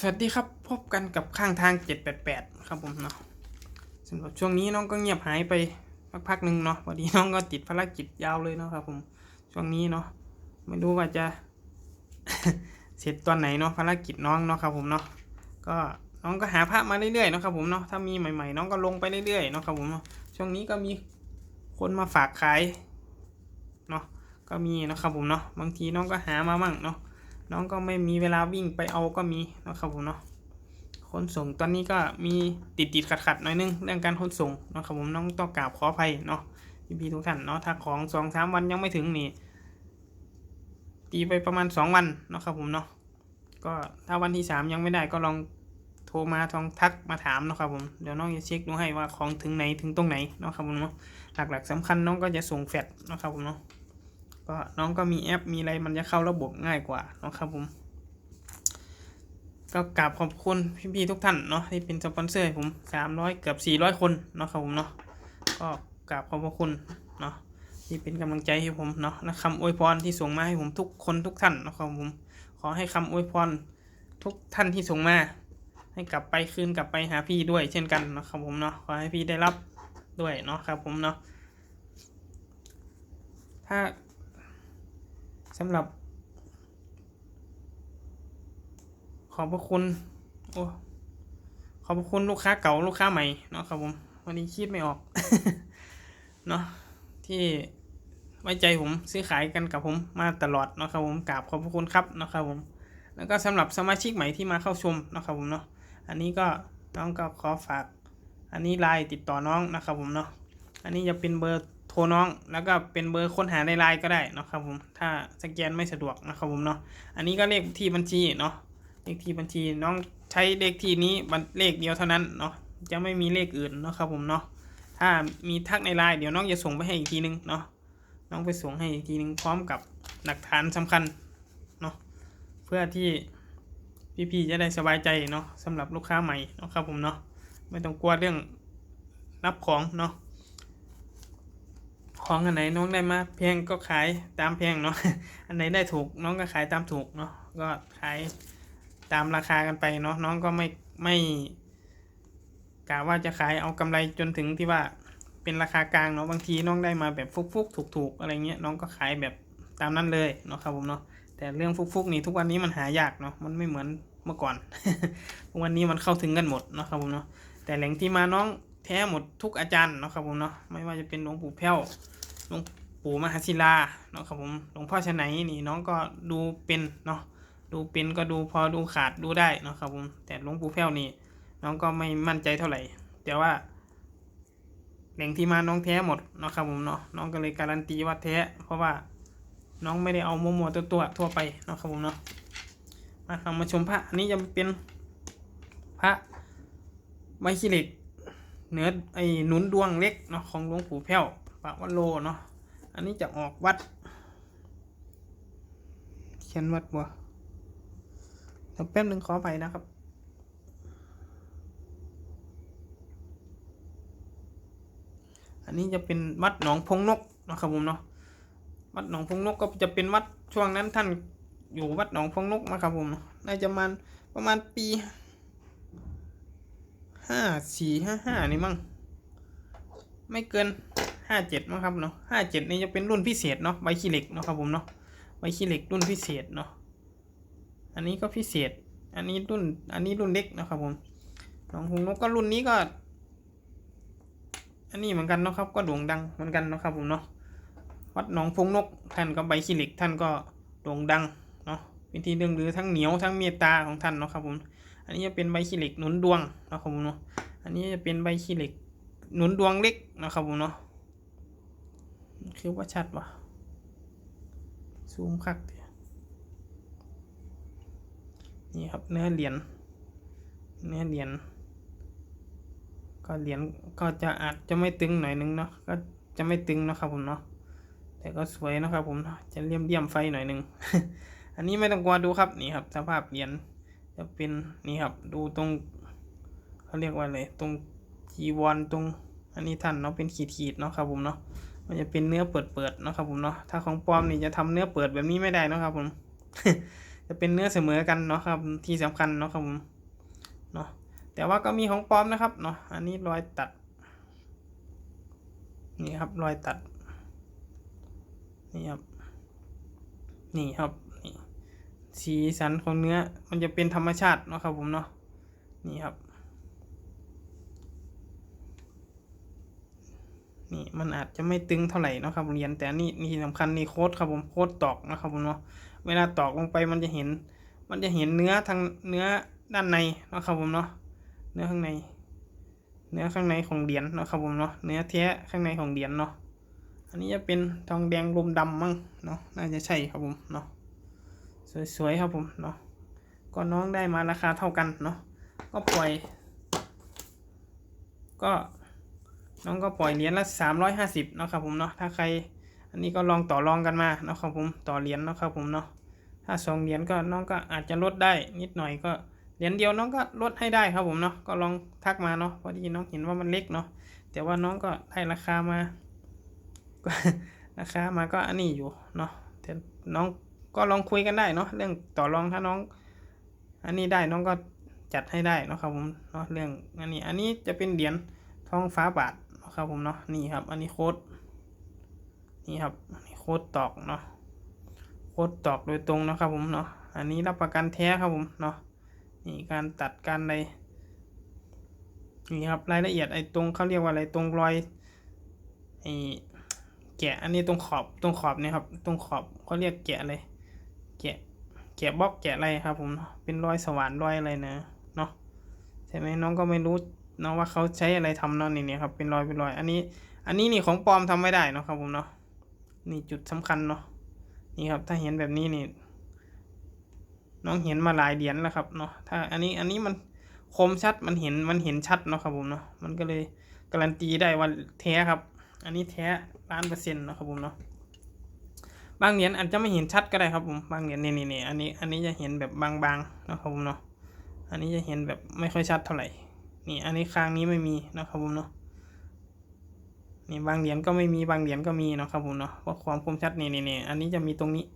สวัสดีครับพบกันกับข้างทาง 788 ครับผมเนาะสำหรับช่วงนี้น้องก็เงียบหายไปพักๆหนึ่งเนาะพอดีน้องก็ติดภารกิจยาวเลยเนาะครับผมช่วงนี้เนาะไม่รู้ว่าจะ เสร็จตอนไหนเนาะภารกิจน้องเนาะครับผมเนาะก็น้องก็หาภาพมาเรื่อยๆเนาะครับผมเนาะถ้ามีใหม่ๆ น้องก็ลงไปเรื่อยๆเนาะครับผมเนาะช่วงนี้ก็มีคนมาฝากขายเนาะก็มีเนาะครับผมเนาะบางทีน้องก็หามามั่งเนาะ น้องก็ไม่มีเวลาวิ่งไปเอาก็มีนะครับผมเนาะขนส่งตอนนี้ก็มีติดติดขัดขัดๆหน่อยนึงเรื่องการขนส่งนะครับผมน้องต้องกราบขออภัยเนาะพี่พี่ทุกท่านเนาะถ้าของสองสามวันยังไม่ถึงนี่ตีไปประมาณสองวันนะครับผมเนาะก็ถ้าวันที่สามยังไม่ได้ก็ลองโทรมาทองทักมาถามนะครับผมเดี๋ยวน้องจะเช็คดูให้ว่าของถึงไหนถึงตรงไหนนะครับผมเนาะหลักๆสำคัญน้องก็จะส่งแฟดนะครับผมเนาะ ก็น้องก็มีแอปมีอะไรมันจะเข้าระบบง่ายกว่าเนาะครับผม ก็กราบขอบคุณพี่ๆทุกท่านเนาะที่เป็นสปอนเซอร์ให้ผมสามร้อยเกือบสี่ร้อยคนเนาะครับผมเนาะก็กราบขอบพระคุณเนาะที่เป็นกำลังใจให้ผมเนาะและคำอวยพรที่ส่งมาให้ผมทุกคนทุกท่านเนาะครับผม ขอให้คำอวยพรทุกท่านที่ส่งมา ให้กลับไปคืนกลับไปหาพี่ด้วยเช่นกันเนาะครับผมเนาะขอให้พี่ได้รับด้วยเนาะครับผมเนาะถ้า สำหรับ ขอบพระคุณโอ้ขอบพระคุณลูกค้าเก่าลูกค้าใหม่เนาะครับผม วันนี้คิดไม่ออกเนาะที่ไว้ใจผมซื้อขายกันกับผมมาตลอดเนาะครับผมกราบขอบพระคุณครับเนาะครับผม แล้วก็สำหรับสมาชิกใหม่ที่มาเข้าชมเนาะครับผมเนาะอันนี้ก็น้องก็ขอฝาก อันนี้ไลน์ติดต่อน้องนะครับผมเนาะอันนี้จะเป็นเบอร์ น้อง แล้วก็เป็นเบอร์ค้นหาในไลน์ก็ได้เนาะครับผม ถ้าสแกนไม่สะดวกนะครับผมเนาะ อันนี้ก็เลขที่บัญชีเนาะ เลขที่บัญชีน้องใช้เลขที่นี้บัญเลขเดียวเท่านั้นเนาะ จะไม่มีเลขอื่นเนาะครับผมเนาะ ถ้ามีทักในไลน์เดี๋ยวน้องจะส่งไปให้อีกทีนึงเนาะ น้องไปส่งให้อีกทีนึงพร้อมกับหลักฐานสำคัญเนาะ เพื่อที่พี่ๆจะได้สบายใจเนาะสำหรับลูกค้าใหม่เนาะครับผมเนาะ ไม่ต้องกลัวเรื่องรับของเนาะ ของอันไหนน้องได้มาแพงก็ขายตามแพงเนาะ อันไหนได้ถูกน้องก็ขายตามถูกเนาะ ก็ขายตามราคากันไปเนาะน้องก็ไม่ไม่กะว่าจะขายเอากำไรจนถึงที่ว่าเป็นราคากลางเนาะบางทีน้องได้มาแบบฟุกๆถูกๆอะไรเงี้ยน้องก็ขายแบบตามนั้นเลยเนาะครับผมเนาะแต่เรื่องฟุกๆนี่ทุกวันนี้มันหายากเนาะมันไม่เหมือนเมื่อก่อนทุกวันนี้มันเข้าถึงกันหมดเนาะครับผมเนาะแต่แหล่งที่มาน้องแท้หมดทุกอาจารย์เนาะครับผมเนาะไม่ว่าจะเป็นหลวงปู่แพ้ว หลวงปู่มหาศิลาเนาะครับผมหลวงพ่อชไหนนี่น้องก็ดูเป็นเนาะดูเป็นก็ดูพอดูขาดดูได้เนาะครับผมแต่หลวงปู่แพ้วนี่น้องก็ไม่มั่นใจเท่าไหร่ แต่ว่าแหล่งที่มาน้องแท้หมดเนาะครับผมเนาะน้องก็เลยการันตีว่าแท้ เพราะว่าน้องไม่ได้เอาโมโมวตัวตัวทั่วไปเนาะครับผมเนาะมาทำมาชมพระอันนี้จะเป็นพระไมคิเหล็กเนื้อไอ้หนุนดวงเล็กเนาะของหลวงปู่แพ้ว ปะวัดโลเนาะ อันนี้จะออกวัด เขียนวัดบัวเดี๋ยวแป๊บหนึ่งขอไปนะครับอันนี้จะเป็นวัดหนองพงนกนะครับผมเนาะวัดหนองพงนกก็จะเป็นวัดช่วงนั้นท่านอยู่วัดหนองพงนกนะครับผมน่าจะประมาณประมาณปีห้าสี่ห้าห้านี่มั้งไม่เกิน ห้าเจ็ดมั้งครับเนาะห้าเจ็ดนี่จะเป็นรุ่นพิเศษเนาะใบขี้เหล็กเนาะครับผมเนาะใบขี้เหล็กรุ่นพิเศษเนาะอันนี้ก็พิเศษ อันนี้รุ่นอันนี้รุ่นเล็กนะครับผมหนองหงนกก็รุ่นนี้ก็ อันนี้เหมือนกันเนาะครับ ก็โด่งดังเหมือนกันเนาะครับผมเนาะวัดหนองพงนกท่านก็ใบขี้เหล็กท่านก็โด่งดังเนาะเป็นที่เรื่องลือทั้งเหนียวทั้งเมตตาของท่านเนาะครับผม อันนี้จะเป็นใบขี้เหล็กหนุนดวงนะครับผมเนาะอันนี้จะเป็นใบขี้เหล็กหนุนดวงเล็กนะครับผมเนาะ คือว่าชัดวะซูมคักนี่ครับเนื้อเหรียญเนื้อเหรียญก็เหรียญก็จะอาจจะไม่ตึงหน่อยนึงเนาะก็จะไม่ตึงนะครับผมเนาะแต่ก็สวยนะครับผมจะเลี่ยมเลี่ยมไฟหน่อยนึง อันนี้ไม่ต้องกลัวดูครับนี่ครับ สภาพเหรียญจะเป็นนี่ครับ ดูตรงเขาเรียกว่าอะไรตรงจีวรตรงอันนี้ท่านเนาะเป็นขีดขีดๆเนาะครับผมเนาะ มันจะเป็นเนื้อเปิดเปิดๆนะครับผมเนาะถ้าของปลอมนี่จะทำเนื้อเปิดแบบนี้ไม่ได้นะครับผม จะเป็นเนื้อเสมอกันเนาะครับที่สำคัญเนาะครับผมเนาะแต่ว่าก็มีของปลอมนะครับเนาะอันนี้รอยตัด นี่ครับรอยตัด นี่ครับ นี่ครับนี่สีสันของเนื้อมันจะเป็นธรรมชาติเนาะครับผมเนาะนี่ครับ นี่ มันอาจจะไม่ตึงเท่าไหร่นะครับเหรียญแต่นี่นี่สำคัญนี่โค้ดครับผมโค้ดตอกนะครับผมเนาะเวลาตอกลงไปมันจะเห็น มันจะเห็นเนื้อทางเนื้อด้านในนะครับผมเนาะเนื้อข้างใน เนื้อข้างในของเหรียญนะครับผมเนาะเนื้อแท้ข้างในของเหรียญเนาะอันนี้จะเป็นทองแดงลมดำมั้งเนาะน่าจะใช่ครับผมเนาะสวยๆครับผมเนาะก็น้องได้มาราคาเท่ากันเนาะก็ปล่อย ก็ น้องก็ปล่อยเหรียญละสามร้อยห้าสิบเนาะครับผมเนาะถ้าใคร อันนี้ก็ลองต่อรองกันมาเนาะครับผมต่อเหรียญเนาะครับผมเนาะถ้าสองเหรียญก็น้องก็อาจจะลดได้นิดหน่อยก็เหรียญเดียวน้องก็ลดให้ได้ครับผมเนาะก็ลองทักมาเนาะพอดีน้องเห็นว่ามันเล็กเนาะแต่ว่าน้องก็ได้ราคามาก็ราคามาก็อันนี้อยู่เนาะแต่น้องก็ลองคุยกันได้เนาะเรื่องต่อรองถ้าน้อง อันนี้ได้น้องก็จัดให้ได้เนาะครับผมเนาะเรื่องอันนี้อันนี้จะเป็นเหรียญทองฟ้าบาท ครับผมเนาะนี่ครับ อันนี้โค้ดนี่ครับอันนี้โค้ดตอกเนาะโค้ดตอกโดยตรงนะครับผมเนาะอันนี้รับประกันแท้ครับผมเนาะนี่การตัดการอะไรนี่ครับรายละเอียดไอ้ตรงเขาเรียกว่าอะไรตรงรอยไอ้แกะอันนี้ตรงขอบตรงขอบเนี่ยครับ ตรงขอบเขาเรียกแกะอะไรแกะแกะบล็อกแกะอะไรครับผมเนาะเป็นรอยสว่านรอยอะไรนะเนาะใช่ไหมน้องก็ไม่รู้ เนาะว่าเขาใช้อะไรทำเนาะนี่เนี่ยครับเป็นรอยเป็นรอย อันนี้ อันนี้นี่ของปลอมทำไม่ได้เนาะครับผมเนาะนี่จุดสำคัญเนาะนี่ครับ ถ้าเห็นแบบนี้นี่ น้องเห็นมาหลายเหรียญแล้วครับเนาะถ้าอันนี้อันนี้มันคมชัดมันเห็นมันเห็นชัดเนาะครับผมเนาะมันก็เลยการันตีได้ว่าแท้ครับ อันนี้แท้ล้านเปอร์เซ็นต์เนาะครับผมเนาะบางเหรียญอาจจะไม่เห็นชัดก็ได้ครับผมบางเหรียญนี่นี่นี่อันนี้อันนี้จะเห็นแบบบางๆเนาะครับผมเนาะอันนี้จะเห็นแบบไม่ค่อยชัดเท่าไหร่ นี่อันนี้ค้างนี้ไม่มีนะครับผมเนาะนี่บางเหรียญก็ไม่มีบางเหรียญก็มีนะครับผมเนาะเพราะความคมชัดนี่นี่นี่อันนี้จะมีตรงนี้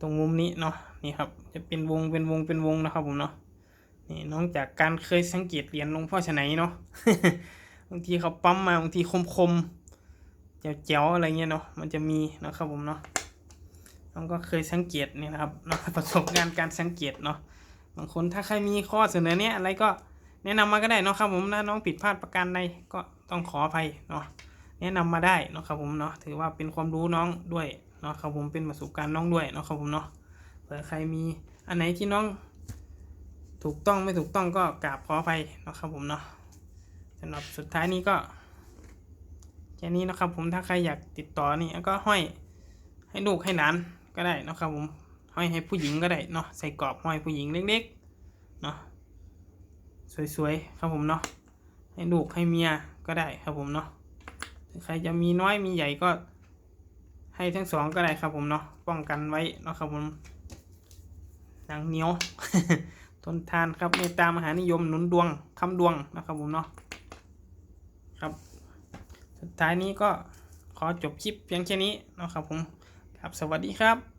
ตรงมุมนี้เนาะนี่ครับ จะเป็นวงเป็นวงเป็นวงนะครับผมเนาะนี่นองจากการเคยสังเกตเหรียญหลวงพ่อชะไหนเนาะบางทีเขาปั๊มมาบางทีคมคมๆแจ๋วๆอะไรเงี้ยเนาะมันจะมีนะครับผมเนาะน้องก็เคยสังเกตนี่นะครับประสบการณ์การสังเกตเนาะบางคนถ้าใครมีข้อเสนอเนี้ยอะไรก็ แนะนำมาก็ได้เนาะครับผมถ้าน้องผิดพลาดประการใดก็ต้องขออภัยเนาะแนะนำมาได้เนาะครับผมเนาะถือว่าเป็นความรู้น้องด้วยเนาะครับผมเป็นประสบการณ์น้องด้วยเนาะครับผมเนาะเผื่อใครมีอันไหนที่น้อง ถูกต้องไม่ถูกต้องก็กราบขออภัยเนาะครับผมเนาะสำหรับสุดท้ายนี้ก็แค่นี้นะครับผมถ้าใครอยากติดต่อนี่ก็ห้อยให้ลูกให้หลานก็ได้นะครับผมห้อยให้ผู้หญิงก็ได้เนาะใส่กรอบห้อยผู้หญิงเล็กๆเนาะ สวยๆครับผมเนาะให้ลูกให้เมียก็ได้ครับผมเนาะใครจะมีน้อยมีใหญ่ก็ ให้ทั้งสองก็ได้ครับผมเนาะป้องกันไว้เนาะครับผมหนังเหนียวทนทานครับเมตตามหานิยมหนุนดวงคำดวงนะครับผมเนาะครับ สุดท้ายนี้ก็ขอจบคลิปเพียงแค่นี้นะครับผมครับสวัสดีครับ